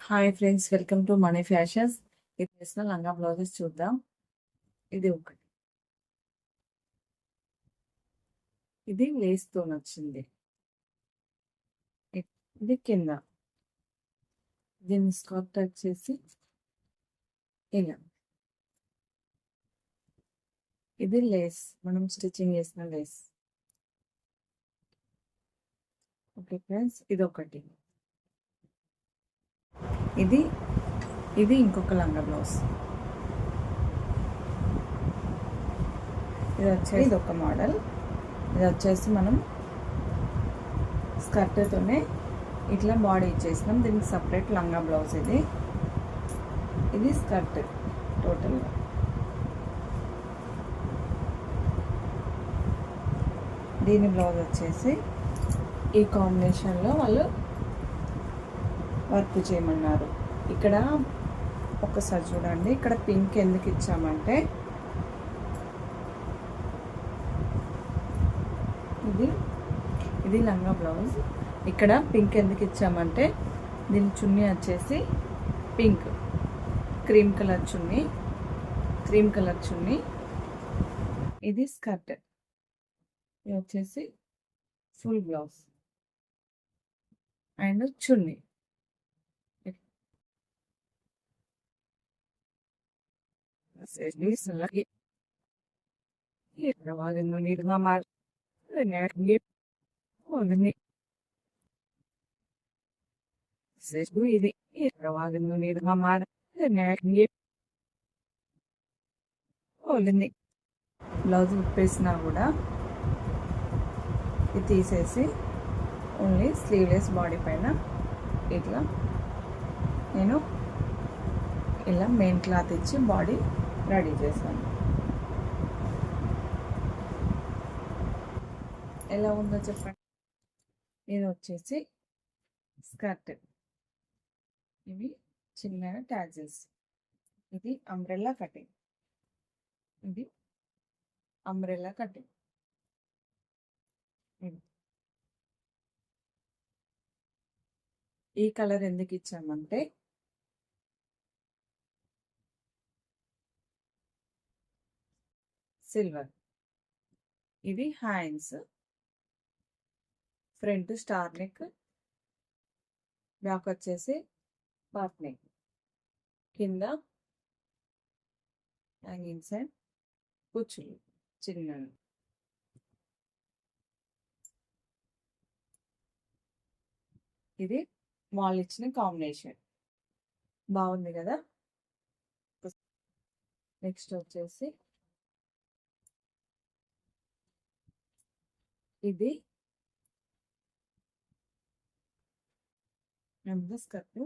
Hi friends welcome to money fashions ఇది వేసిన లంగా బ్లౌజెస్ చూద్దాం. ఇది ఒకటి. ఇది లేస్తో నచ్చింది. ఇది కింద. దీన్ని స్కర్ట్ వచ్చేసి ఇలా. ఇది లేస్ మనం స్టిచ్చింగ్ చేసిన లేస్ ఓకే ఫ్రెండ్స్ ఇది ఒకటి. ఇది ఇది ఇంకొక లంగా బ్లౌజ్. ఇది వచ్చేసి ఇది ఒక మోడల్. ఇది వచ్చేసి మనం స్కర్ట్తోనే ఇట్లా బాడీ ఇచ్చేసినాం. దీనికి సపరేట్ లంగా బ్లౌజ్ ఇది. ఇది స్కర్ట్ టోటల్గా దీని బ్లౌజ్ వచ్చేసి ఈ కాంబినేషన్లో వాళ్ళు వర్క్ చేయమన్నారు. ఇక్కడ ఒకసారి చూడండి. ఇక్కడ పింక్ ఎందుకు ఇచ్చామంటే ఇది ఇది లంగా బ్లౌజ్. ఇక్కడ పింక్ ఎందుకు ఇచ్చామంటే దీని చున్నీ వచ్చేసి pink. Cream colour chunni cream colour chunni. ఇది స్కర్ట్. ఇది వచ్చేసి full blouse. And chunni. Trabalhando no nível da mar, né? Ninguém Vocês doidem, trabalhando no nível da mar, né? Ninguém only blouse విప్పేసినా కూడా ఇది తీసేసి ఓన్లీ స్లీవ్లెస్ బాడీ పైన ఇట్లా నేను ఇలా మెయిన్ క్లాత్ ఇచ్చి బాడీ రెడీ చేశాను. ఎలా ఉందో చెప్పండి. ఇది వచ్చేసి స్కర్ట్. ఇవి చిన్న ట్యాజిల్స్. ఇది అంబ్రెల్లా కటింగ్ ఇది అంబ్రెల్లా కటింగ్ ఈ కలర్ ఎందుకు ఇచ్చామంటే సిల్వర్. ఇది hands. Front star neck. Back వచ్చేసి పార్ట్ నెక్. కింద హ్యాంగింగ్స్ అండ్ కుచ్చులు చిన్న ఇది వాళ్ళు ఇచ్చిన కాంబినేషన్. బాగుంది కదా? నెక్స్ట్ వచ్చేసి ఇది స్కర్ట్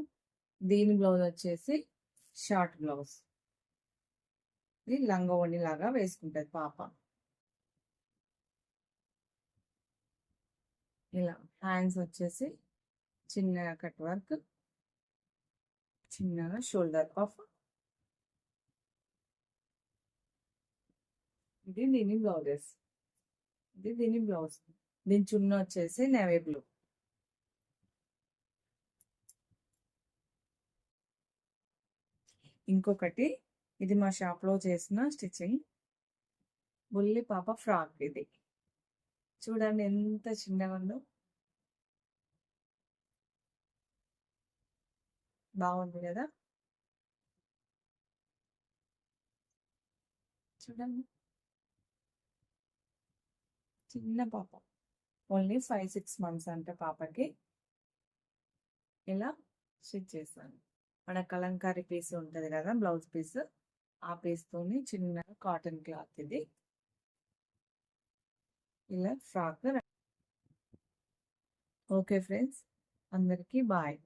దీని బ్లౌజ్ వచ్చేసి షార్ట్ బ్లౌజ్. ఇది లంగవణి లాగా వేసుకుంటుంది పాప. ఇలా హ్యాండ్స్ వచ్చేసి చిన్నగా కట్ వర్క్ చిన్నగా షోల్డర్ ఆఫ్. ఇది దీని బ్లౌజెస్. ఇది దీని బ్లౌజ్. దీని చున్న వచ్చేసి నేవీ బ్లూ. ఇంకొకటి ఇది మా షాప్లో చేసిన స్టిచ్చింగ్. బుల్లి పాప ఫ్రాక్ ఇది. చూడండి ఎంత చిన్నగా ఉందో. బాగుంది కదా? చూడండి. చిన్న పాప. ఓన్లీ ఫైవ్ సిక్స్ మంత్స్ అంటే పాపకి. ఇలా స్టిచ్ చేస్తాను మన కలంకారీ పీస్ ఉంటుంది కదా బ్లౌజ్ పీస్. ఆ పీస్తోని చిన్న కాటన్ క్లాత్ ఇది. ఇలా ఫ్రాక్ ఓకే ఫ్రెండ్స్ అందరికీ బాయ్.